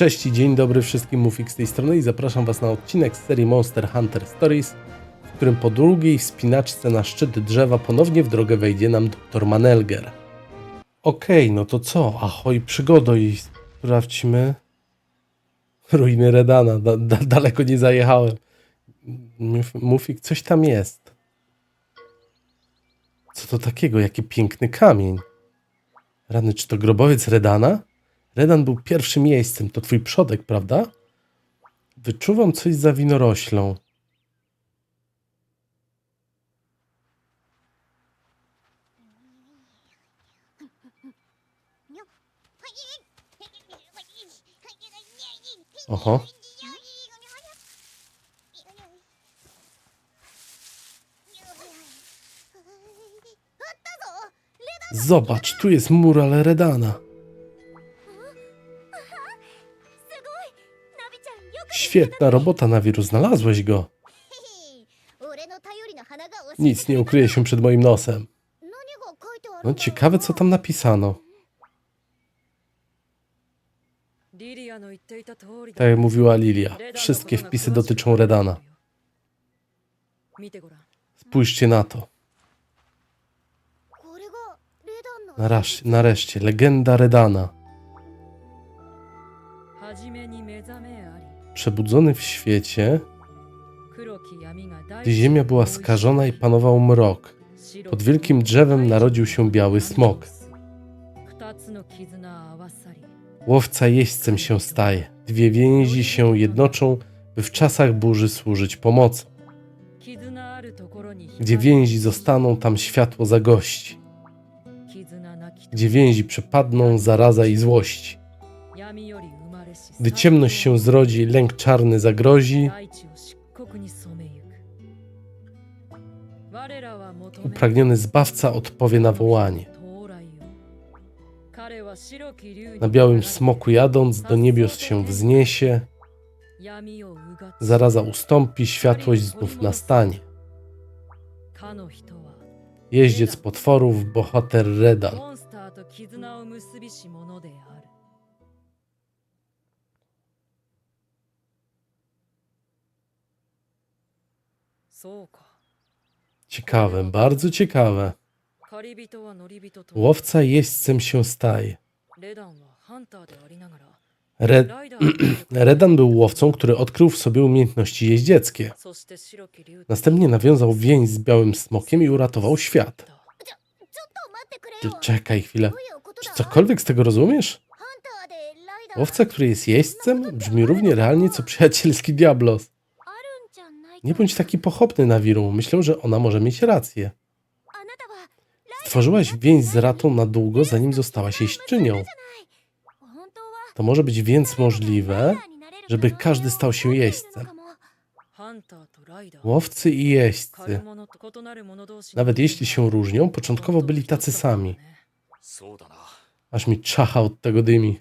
Cześć i dzień dobry wszystkim, Mufik z tej strony i zapraszam Was na odcinek z serii Monster Hunter Stories, w którym po długiej wspinaczce na szczyt drzewa ponownie w drogę wejdzie nam dr Manelger. Okej, no to co? Ahoj, przygodo i sprawdźmy... Ruiny Redana, da, da, daleko nie zajechałem. Muf- Mufik, coś tam jest. Co to takiego? Jaki piękny kamień. Rany, czy to grobowiec Redana? Redan był pierwszym miejscem. To twój przodek, prawda? Wyczuwam coś za winoroślą. Oho. Zobacz, tu jest mural Redana. Świetna robota, Nawiru. Znalazłeś go. Nic nie ukryje się przed moim nosem. No ciekawe, co tam napisano. Tak jak mówiła Lilia, wszystkie wpisy dotyczą Redana. Spójrzcie na to. Nareszcie, nareszcie legenda Redana. Przebudzony w świecie, gdy ziemia była skażona i panował mrok. Pod wielkim drzewem narodził się biały smok. Łowca jeźdźcem się staje. Dwie więzi się jednoczą, by w czasach burzy służyć pomocą. Gdzie więzi zostaną, tam światło zagości. Gdzie więzi przepadną, zaraza i złości. Gdy ciemność się zrodzi, lęk czarny zagrozi, upragniony zbawca odpowie na wołanie. Na białym smoku jadąc, do niebios się wzniesie, zaraza ustąpi, światłość znów nastanie. Jeździec potworów, bohater Redan. Ciekawe, bardzo ciekawe. Łowca jeźdźcem się staje. Red... Redan był łowcą, który odkrył w sobie umiejętności jeździeckie. Następnie nawiązał więź z białym smokiem i uratował świat. Czekaj chwilę. Czy cokolwiek z tego rozumiesz? Łowca, który jest jeźdźcem, brzmi równie realnie co przyjacielski Diablos. Nie bądź taki pochopny, Nawiru. Myślę, że ona może mieć rację. Stworzyłaś więź z ratą na długo, zanim zostałaś jej szczynią. To może być więc możliwe, żeby każdy stał się jeźdźcem. Łowcy i jeźdźcy. Nawet jeśli się różnią, początkowo byli tacy sami. Aż mi czacha od tego dymi.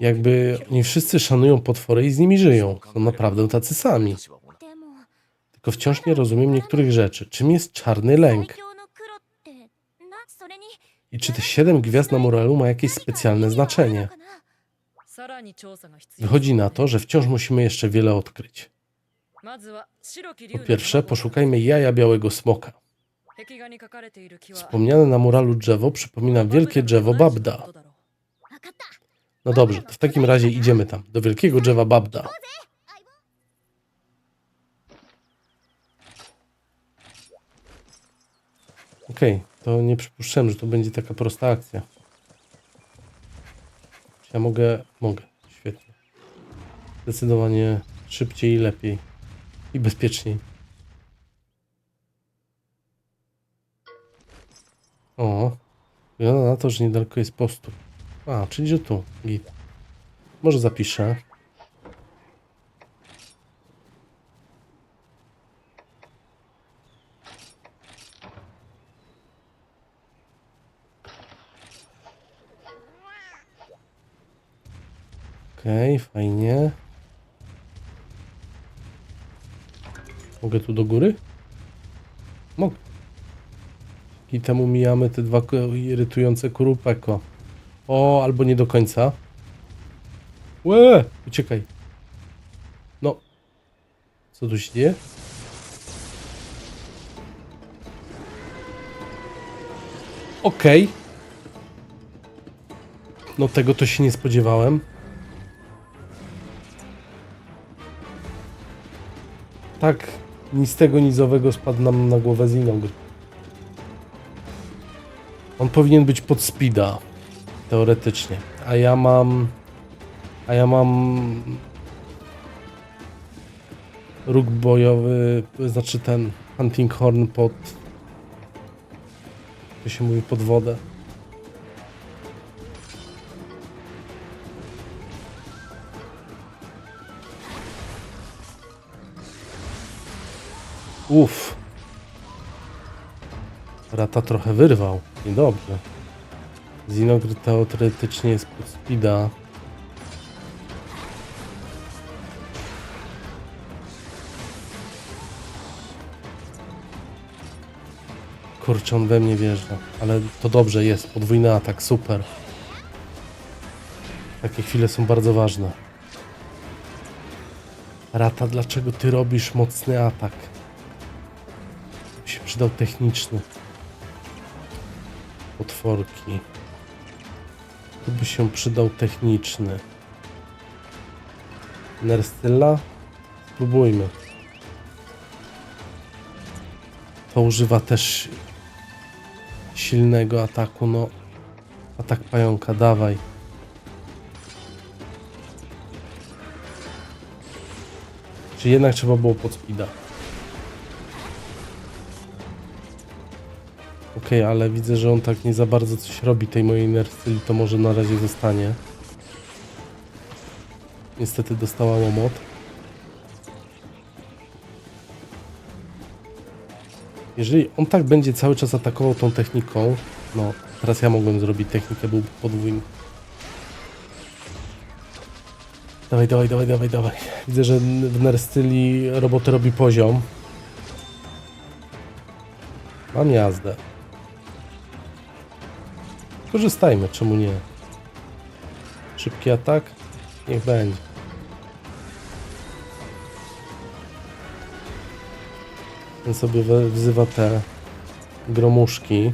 Jakby oni wszyscy szanują potwory i z nimi żyją. Są naprawdę tacy sami. Tylko wciąż nie rozumiem niektórych rzeczy. Czym jest czarny lęk? I czy te siedem gwiazd na muralu ma jakieś specjalne znaczenie? Wychodzi na to, że wciąż musimy jeszcze wiele odkryć. Po pierwsze, poszukajmy jaja białego smoka. Wspomniane na muralu drzewo przypomina wielkie drzewo Babda. No dobrze, to w takim razie idziemy tam, do wielkiego drzewa Babda. Okej, to nie przypuszczałem, że to będzie taka prosta akcja. Ja mogę? Mogę, świetnie. Zdecydowanie szybciej i lepiej. I bezpieczniej. O, wygląda na to, że niedaleko jest postój. A, czyli że tu, git. Może zapiszę. Okej, fajnie. Mogę tu do góry? Mogę. I temu mijamy te dwa irytujące kurupeko. O, albo nie do końca. Łe! Uciekaj. No. Co tu się dzieje? Okej. No tego to się nie spodziewałem. Tak nic tego nizowego spadł nam na głowę Zinogr. On powinien być pod speeda. Teoretycznie. A ja mam... A ja mam... Róg bojowy, znaczy ten hunting horn pod... To się mówi pod wodę. Uff. Rata trochę wyrwał. Niedobrze. Zinogr teoretycznie jest pod speeda. Kurczę, on we mnie wjeżdża. Ale to dobrze jest. Podwójny atak, super. Takie chwile są bardzo ważne. Rata, dlaczego ty robisz mocny atak? Mi się przydał techniczny. Potworki. Tu by się przydał techniczny. Nerstyla? Spróbujmy. To używa też silnego ataku, no. Atak pająka, dawaj. Czy jednak trzeba było pod? Okej, ale widzę, że on tak nie za bardzo coś robi tej mojej nerstyli, to może na razie zostanie. Niestety dostała łomot. Jeżeli on tak będzie cały czas atakował tą techniką, no teraz ja mogłem zrobić technikę, byłby podwójny. Dawaj, dawaj, dawaj, dawaj, dawaj. Widzę, że w Nerstyli robotę robi poziom. Mam jazdę. Korzystajmy, czemu nie? Szybki atak? Niech będzie. Ten sobie wzywa te gromuszki.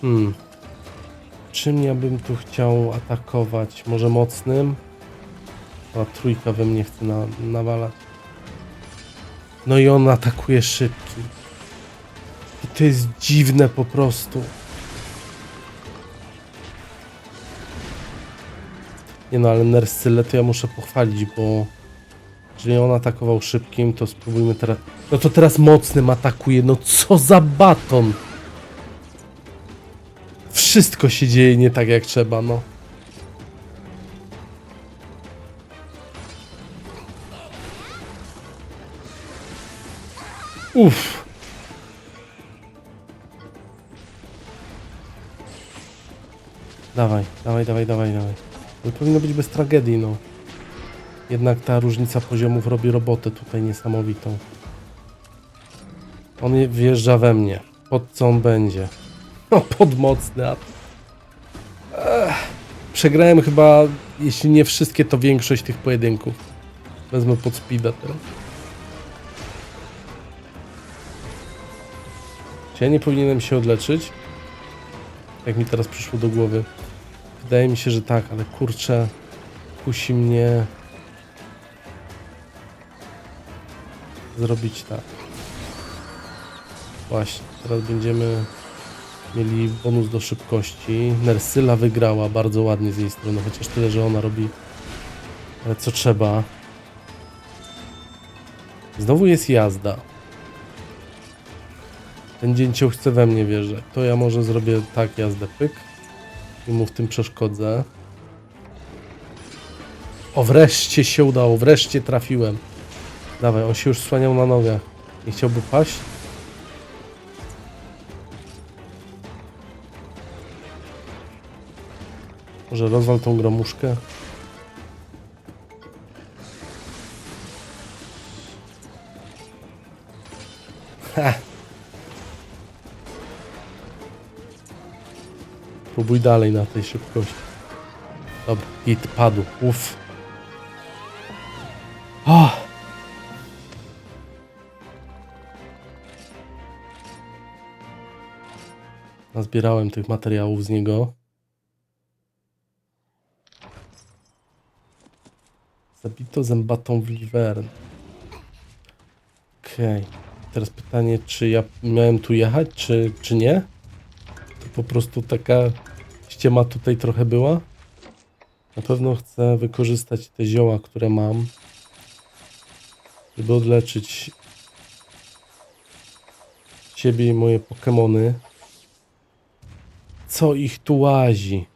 Hmm. Czym ja bym tu chciał atakować? Może mocnym? A trójka we mnie chce na, nawalać. No i on atakuje szybki. To jest dziwne po prostu. Nie no, ale Nersyle to ja muszę pochwalić, bo jeżeli on atakował szybkim, to spróbujmy teraz... No to teraz mocnym atakuje, no co za baton! Wszystko się dzieje nie tak jak trzeba, no. Uff. Dawaj, dawaj, dawaj, dawaj, dawaj. To powinno być bez tragedii, no. Jednak ta różnica poziomów robi robotę tutaj niesamowitą. On je- wjeżdża we mnie. Pod co on będzie? No, pod mocny atak. Ech. Przegrałem chyba, jeśli nie wszystkie, to większość tych pojedynków. Wezmę pod speeda teraz. Czy ja nie powinienem się odleczyć? Jak mi teraz przyszło do głowy. Wydaje mi się, że tak, ale kurczę, kusi mnie zrobić tak. Właśnie, teraz będziemy mieli bonus do szybkości. Nersyla wygrała bardzo ładnie z jej strony, chociaż tyle, że ona robi e, co trzeba. Znowu jest jazda. Ten dzięcioł chce we mnie wjeżdżać. To ja może zrobię tak jazdę pyk i mu w tym przeszkodzę. O, wreszcie się udało, wreszcie trafiłem. Dawaj, on się już słaniał na nogach. Nie chciałby paść? Może rozwal tą gromuszkę? Ha! Próbuj dalej na tej szybkości. Dobra, git padł. Uff. Oh. Nazbierałem tych materiałów z niego. Zabito zębatą w Livern. Okej. Teraz pytanie, czy ja miałem tu jechać, czy, czy nie? Po prostu taka ściema tutaj trochę była. Na pewno chcę wykorzystać te zioła, które mam, żeby odleczyć siebie i moje Pokemony. Co ich tu łazi?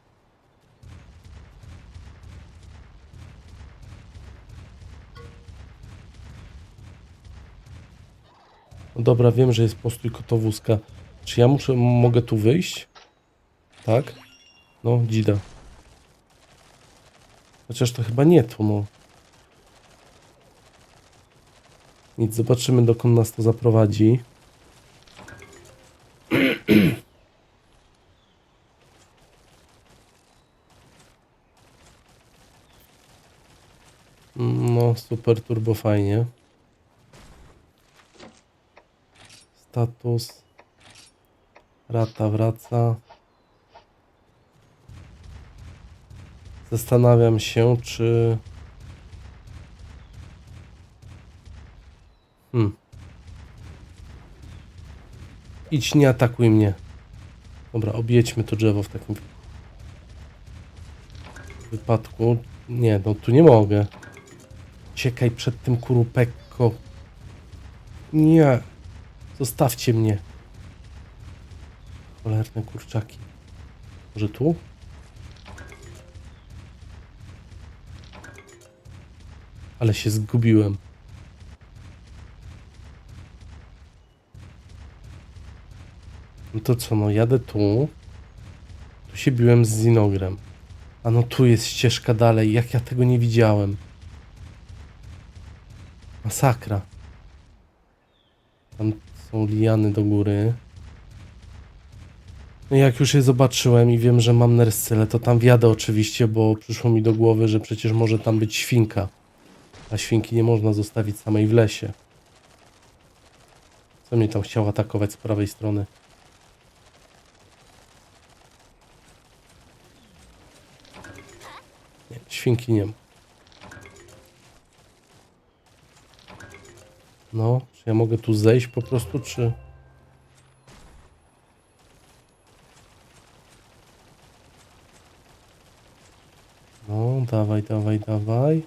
No dobra, wiem, że jest postój kotowózka. Czy ja muszę, mogę tu wyjść? Tak? No, dzida. Chociaż to chyba nie tu, no. Nic, zobaczymy dokąd nas to zaprowadzi. No, super turbo fajnie. Status. Rata wraca. Zastanawiam się, czy. Hmm. Idź, nie atakuj mnie. Dobra, objedźmy to drzewo w takim wypadku. Nie, no tu nie mogę. Ciekaj przed tym kurupekko. Nie. Zostawcie mnie. Cholerne kurczaki. Może tu? Ale się zgubiłem. No to co, no jadę tu. Tu się biłem z Zinogrem. A no tu jest ścieżka dalej. Jak ja tego nie widziałem. Masakra. Tam są liany do góry. Jak już je zobaczyłem i wiem, że mam Nerscele, to tam wjadę oczywiście, bo przyszło mi do głowy, że przecież może tam być świnka. A świnki nie można zostawić samej w lesie. Co mnie tam chciał atakować z prawej strony? Nie, świnki nie ma. No, czy ja mogę tu zejść po prostu, czy... No, dawaj, dawaj, dawaj.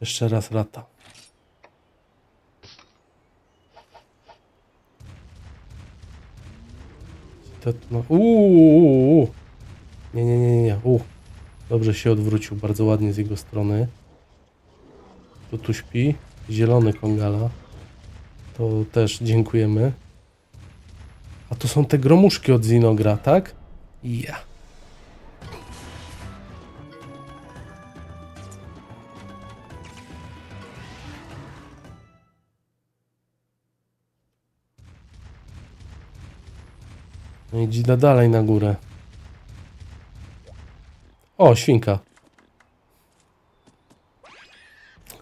Jeszcze raz rata. To, no, uuu, nie, nie, nie, nie, u. Dobrze się odwrócił, bardzo ładnie z jego strony. To tu śpi, zielony kongala. To też dziękujemy. A to są te gromuszki od Zinogra, tak? Ja. No i dzida dalej na górę. O, świnka.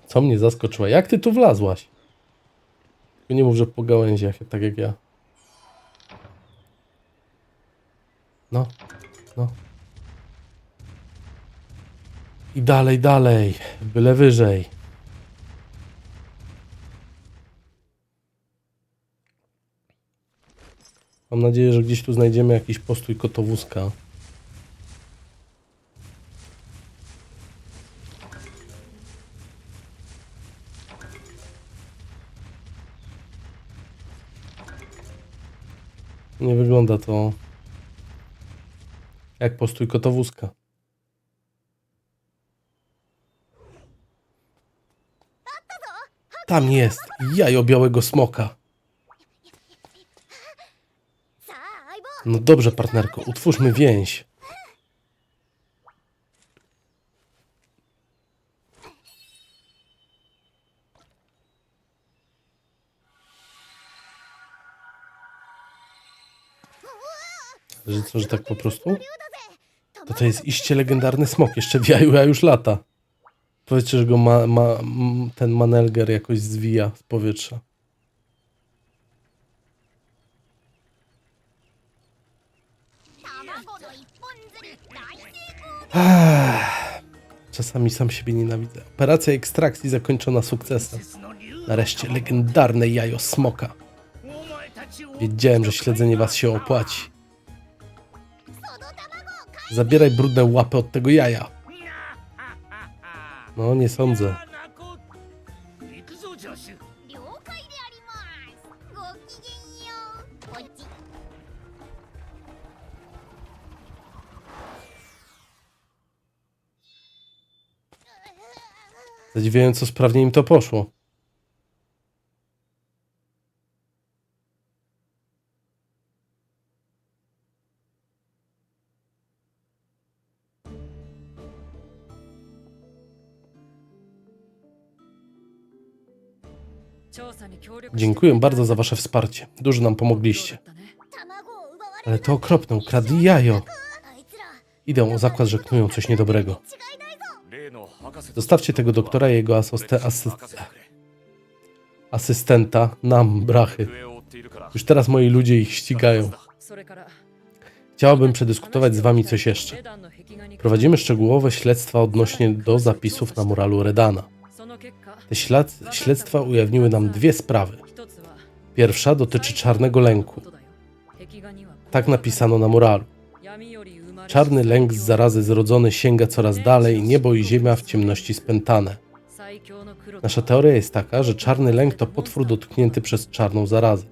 Co mnie zaskoczyła? Jak ty tu wlazłaś? Nie mów, że po gałęziach, tak jak ja. No, no. I dalej, dalej. Byle wyżej. Mam nadzieję, że gdzieś tu znajdziemy jakiś postój kotowózka. Nie wygląda to jak postój kotowózka. Tam jest jajo białego smoka. No dobrze, partnerko, utwórzmy więź. Że co, że tak po prostu? To to jest iście legendarny smok. Jeszcze w jaju, a już lata. Powiedzcie, że go ma, ma, ten manelger jakoś zwija z powietrza. Czasami sam siebie nienawidzę. Operacja ekstrakcji zakończona sukcesem. Nareszcie legendarne jajo smoka. Wiedziałem, że śledzenie was się opłaci. Zabieraj brudne łapy od tego jaja. No, nie sądzę. Zadziwiająco sprawnie im to poszło. Dziękuję bardzo za wasze wsparcie. Dużo nam pomogliście. Ale to okropne, ukradli jajo. Idę o zakład, że knują coś niedobrego. Zostawcie tego doktora i jego asoste, asy, asystenta nam, brachy. Już teraz moi ludzie ich ścigają. Chciałabym przedyskutować z wami coś jeszcze. Prowadzimy szczegółowe śledztwa odnośnie do zapisów na muralu Redana. Te ślad, śledztwa ujawniły nam dwie sprawy. Pierwsza dotyczy czarnego lęku. Tak napisano na muralu. Czarny lęk z zarazy zrodzony sięga coraz dalej, niebo i ziemia w ciemności spętane. Nasza teoria jest taka, że czarny lęk to potwór dotknięty przez czarną zarazę.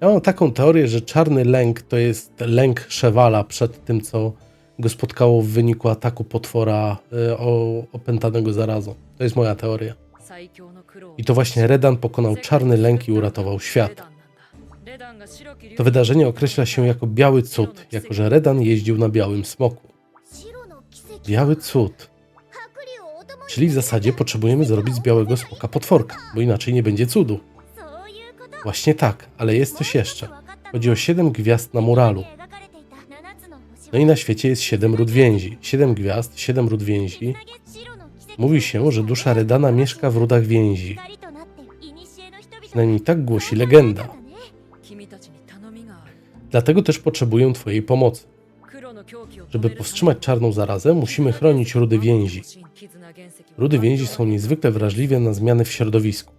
Ja mam taką teorię, że czarny lęk to jest lęk Szewala przed tym, co go spotkało w wyniku ataku potwora o, opętanego zarazą. To jest moja teoria. I to właśnie Redan pokonał czarny lęk i uratował świat. To wydarzenie określa się jako biały cud, jako że Redan jeździł na białym smoku. Biały cud. Czyli w zasadzie potrzebujemy zrobić z białego smoka potworka, bo inaczej nie będzie cudu. Właśnie tak, ale jest coś jeszcze. Chodzi o siedem gwiazd na muralu. No i na świecie jest siedem ród więzi. gwiazd, siedem ród więzi, Mówi się, że dusza Redana mieszka w ródach więzi. Przynajmniej tak głosi legenda. Dlatego też potrzebuję Twojej pomocy. Żeby powstrzymać czarną zarazę, musimy chronić rudy więzi. Rudy więzi są niezwykle wrażliwe na zmiany w środowisku.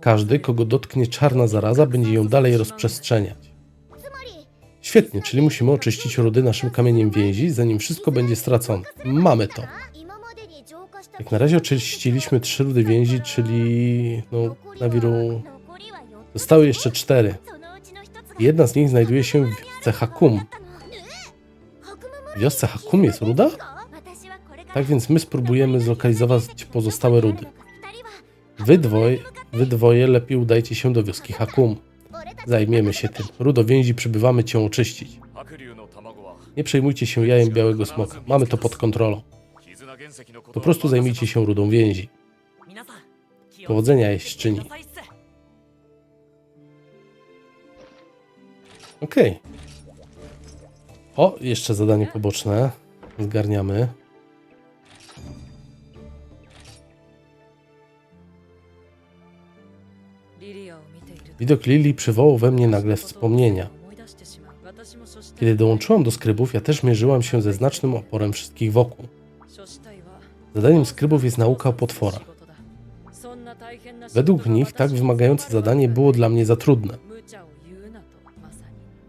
Każdy, kogo dotknie czarna zaraza, będzie ją dalej rozprzestrzeniać. Świetnie, czyli musimy oczyścić rudy naszym kamieniem więzi, zanim wszystko będzie stracone. Mamy to. Jak na razie oczyściliśmy trzy rudy więzi, czyli no, na wiru zostały jeszcze cztery. Jedna z nich znajduje się w wiosce Hakum. W wiosce Hakum jest ruda? Tak więc my spróbujemy zlokalizować pozostałe rudy. Wy, dwoj, wy dwoje lepiej udajcie się do wioski Hakum. Zajmiemy się tym. Rudo więzi przybywamy cię oczyścić. Nie przejmujcie się jajem białego smoka. Mamy to pod kontrolą. Po prostu zajmijcie się rudą więzi. Powodzenia, jeźdźczyni. Okej. Okay. O, jeszcze zadanie poboczne. Zgarniamy. Widok Lili przywołał we mnie nagle wspomnienia. Kiedy dołączyłam do skrybów, ja też mierzyłam się ze znacznym oporem wszystkich wokół. Zadaniem skrybów jest nauka o potworach. Według nich tak wymagające zadanie było dla mnie za trudne.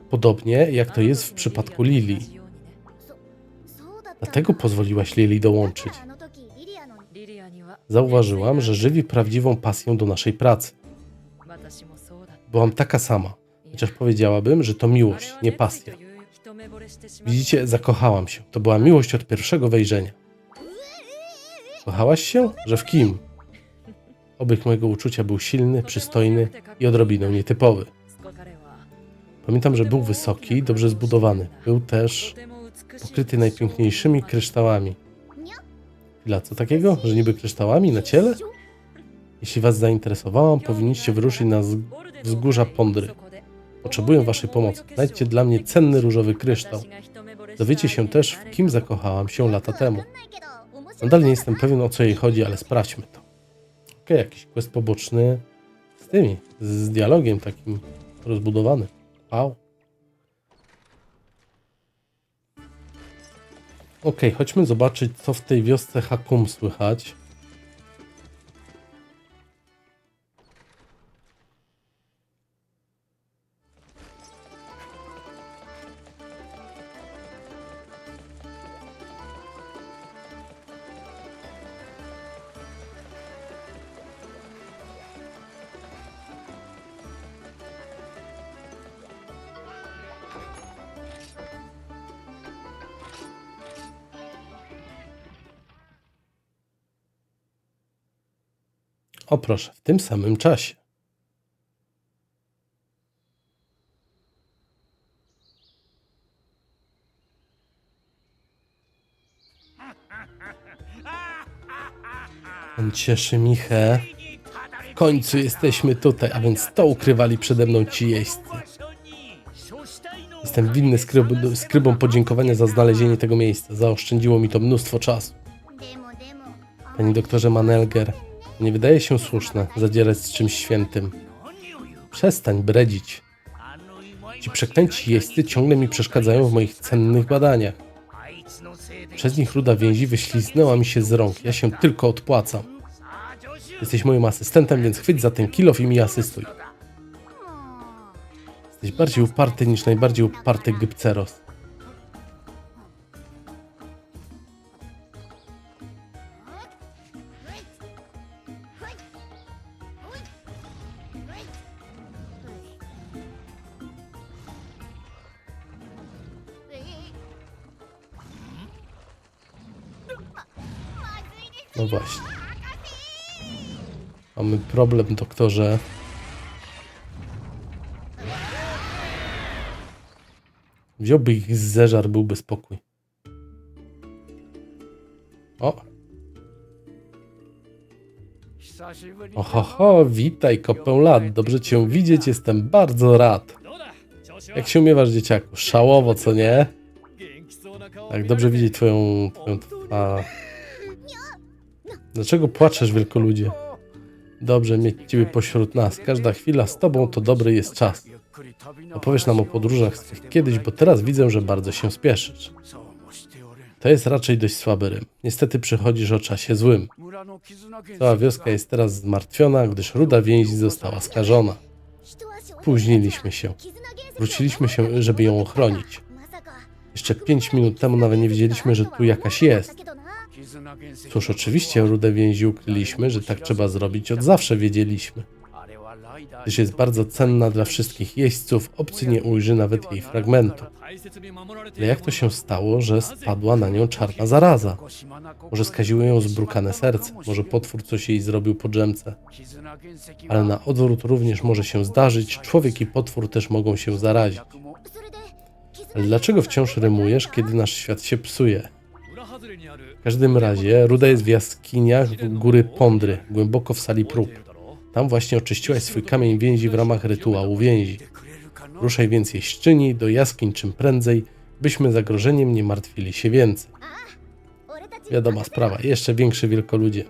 Podobnie jak to jest w przypadku Lili. Dlatego pozwoliłaś Lili dołączyć. Zauważyłam, że żywi prawdziwą pasję do naszej pracy. Byłam taka sama, chociaż powiedziałabym, że to miłość, nie pasja. Widzicie, zakochałam się. To była miłość od pierwszego wejrzenia. Kochałaś się? Że w kim? Obyk mojego uczucia był silny, przystojny i odrobinę nietypowy. Pamiętam, że był wysoki, dobrze zbudowany. Był też pokryty najpiękniejszymi kryształami. Chwila, co takiego? Że niby kryształami na ciele? Jeśli was zainteresowałam, powinniście wyruszyć na wzgórza Pondry. Potrzebuję waszej pomocy. Znajdźcie dla mnie cenny różowy kryształ. Dowiecie się też, w kim zakochałam się lata temu. Nadal nie jestem pewien, o co jej chodzi, ale sprawdźmy to. Okej, jakiś quest poboczny z tymi, z dialogiem takim rozbudowanym. Wow. Okej, chodźmy zobaczyć, co w tej wiosce Hakum słychać. Proszę, w tym samym czasie. On cieszy Michę. W końcu jesteśmy tutaj, a więc to ukrywali przede mną ci jeźdźcy. Jestem winny skryb skrybom podziękowania za znalezienie tego miejsca. Zaoszczędziło mi to mnóstwo czasu. Panie doktorze Manelger, nie wydaje się słuszne zadzierać z czymś świętym. Przestań bredzić. Ci przeklęci jeźdźcy ciągle mi przeszkadzają w moich cennych badaniach. Przez nich ruda więzi wyśliznęła mi się z rąk. Ja się tylko odpłacam. Jesteś moim asystentem, więc chwyć za ten kilof i mi asystuj. Jesteś bardziej uparty niż najbardziej uparty Gypceros. No właśnie. Mamy problem, doktorze. Wziąłby ich z zeżar, byłby spokój. O, ohoho, witaj, lat. Dobrze cię widzieć, jestem bardzo rad. Jak się umiewasz, dzieciaku? Szałowo, co nie? Tak, dobrze widzieć twoją... twoją. Dlaczego płaczesz, wielkoludzie? Dobrze mieć ciebie pośród nas. Każda chwila z tobą to dobry jest czas. Opowiesz nam o podróżach swych kiedyś, bo teraz widzę, że bardzo się spieszysz. To jest raczej dość słaby rym. Niestety przychodzisz o czasie złym. Cała wioska jest teraz zmartwiona, gdyż ruda więź została skażona. Spóźniliśmy się. Wróciliśmy się, żeby ją ochronić. Jeszcze pięć minut temu nawet nie wiedzieliśmy, że tu jakaś jest. Cóż, oczywiście rudę więzi ukryliśmy, że tak trzeba zrobić, od zawsze wiedzieliśmy. Gdyż jest bardzo cenna dla wszystkich jeźdźców, obcy nie ujrzy nawet jej fragmentu. Ale jak to się stało, że spadła na nią czarna zaraza? Może skaziło ją zbrukane serce, może potwór coś jej zrobił po drzemce. Ale na odwrót również może się zdarzyć, człowiek i potwór też mogą się zarazić. Ale dlaczego wciąż rymujesz, kiedy nasz świat się psuje? Każdym razie, Ruda jest w jaskiniach w góry Pondry, głęboko w sali prób. Tam właśnie oczyściłaś swój kamień więzi w ramach rytuału więzi. Ruszaj więc jeźdźczyni do jaskiń czym prędzej, byśmy zagrożeniem nie martwili się więcej. Wiadoma sprawa, jeszcze większy wielkoludzie.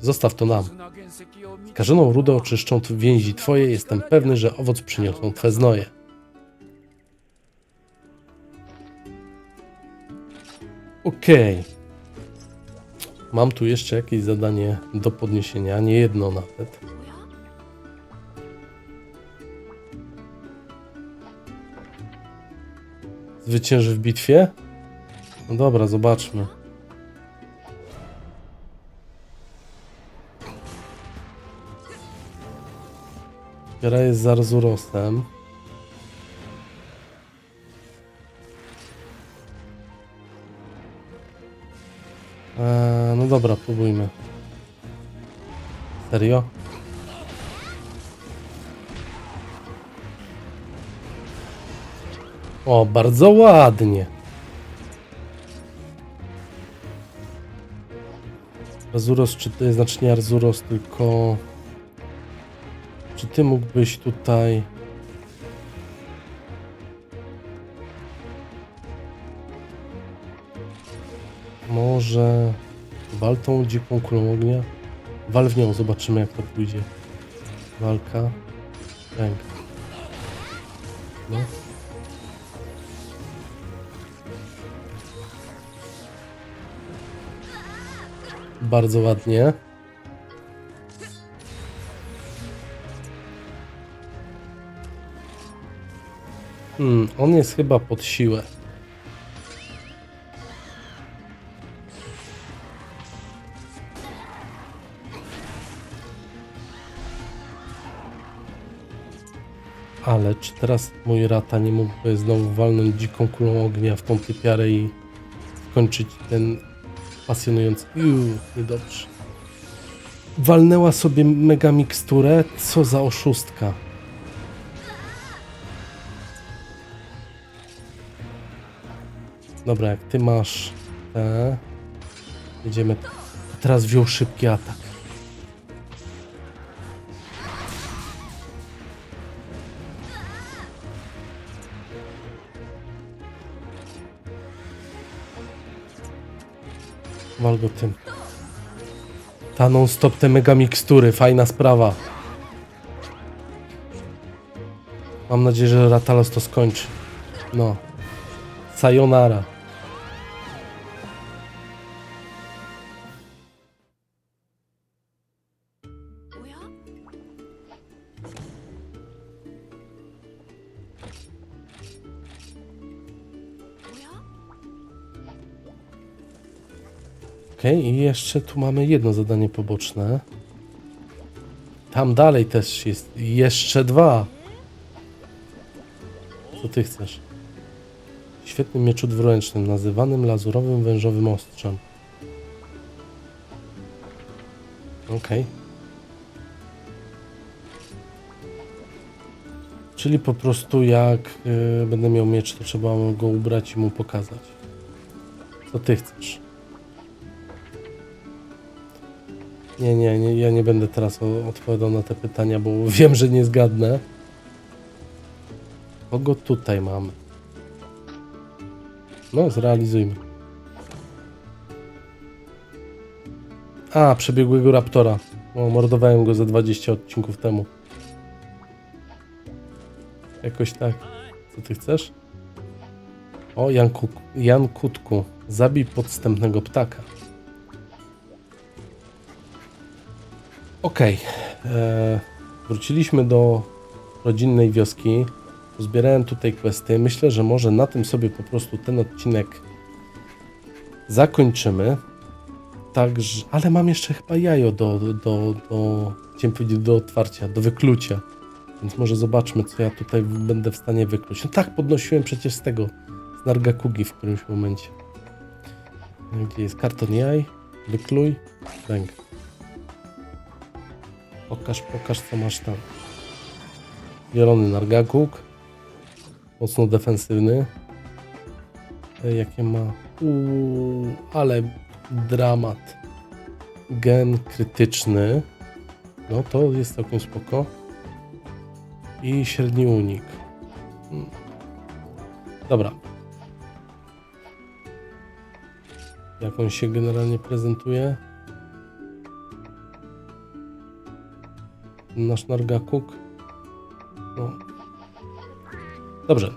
Zostaw to nam. Skażoną rudę oczyszczą więzi twoje, jestem pewny, że owoc przyniosą twe znoje. Okej. Mam tu jeszcze jakieś zadanie do podniesienia, nie jedno nawet. Zwycięży w bitwie? No dobra, zobaczmy. Gra jest z Arzurosem. Eee, no dobra, próbujmy. Serio? O, bardzo ładnie. Arzuros, czy jest znaczy nie Arzuros, tylko... Czy ty mógłbyś tutaj... wal tą dziką kulą ognia? Wal w nią, zobaczymy jak to pójdzie. Walka. Pęk. No. Bardzo ładnie. Hmm, on jest chyba pod siłę. Ale czy teraz mój rata nie mógłby znowu walnąć dziką kulą ognia w tą typiarę i skończyć ten pasjonujący... Uuu, niedobrze. Walnęła sobie mega miksturę. Co za oszustka. Dobra, jak ty masz te... Jedziemy. Teraz wziął szybki atak. Wal go tym. Ta non-stop te mega mikstury, fajna sprawa. Mam nadzieję, że Ratalos to skończy. No. Sayonara. Okej, i jeszcze tu mamy jedno zadanie poboczne. Tam dalej też jest jeszcze dwa. Co ty chcesz? Świetny mieczu dwuręcznym, nazywanym lazurowym wężowym ostrzem. Okej. Czyli po prostu jak y, będę miał miecz, to trzeba go ubrać i mu pokazać. Co ty chcesz? Nie, nie, nie, ja nie będę teraz odpowiadał na te pytania, bo wiem, że nie zgadnę. Kogo tutaj mamy? No, zrealizujmy. A, przebiegłego raptora. O, mordowałem go ze 20 odcinków temu. Jakoś tak. Co ty chcesz? O, Jan, Kuk Jan Kutku. Zabij podstępnego ptaka. Okej. e, Wróciliśmy do rodzinnej wioski. Zbierałem tutaj questy. Myślę, że może na tym sobie po prostu ten odcinek zakończymy. Także, ale mam jeszcze chyba jajo do, do, do, do, powiedzieć do otwarcia, do wyklucia. Więc może zobaczmy, co ja tutaj będę w stanie wykluć. No tak, podnosiłem przecież z tego, z Nargakugi w którymś momencie. Gdzie jest karton jaj? Wykluj. Bęk. Pokaż, pokaż, co masz tam. Zielony Nargakuk. Mocno defensywny. Jakie ma... Uuu, ale dramat. Gen krytyczny. No to jest całkiem spoko. I średni unik. Mm. Dobra. Jak on się generalnie prezentuje? Nasz Nargakuk. No. Dobrze.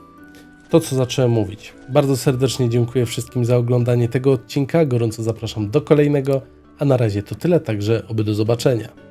To, co zacząłem mówić. Bardzo serdecznie dziękuję wszystkim za oglądanie tego odcinka. Gorąco zapraszam do kolejnego. A na razie to tyle, także oby do zobaczenia.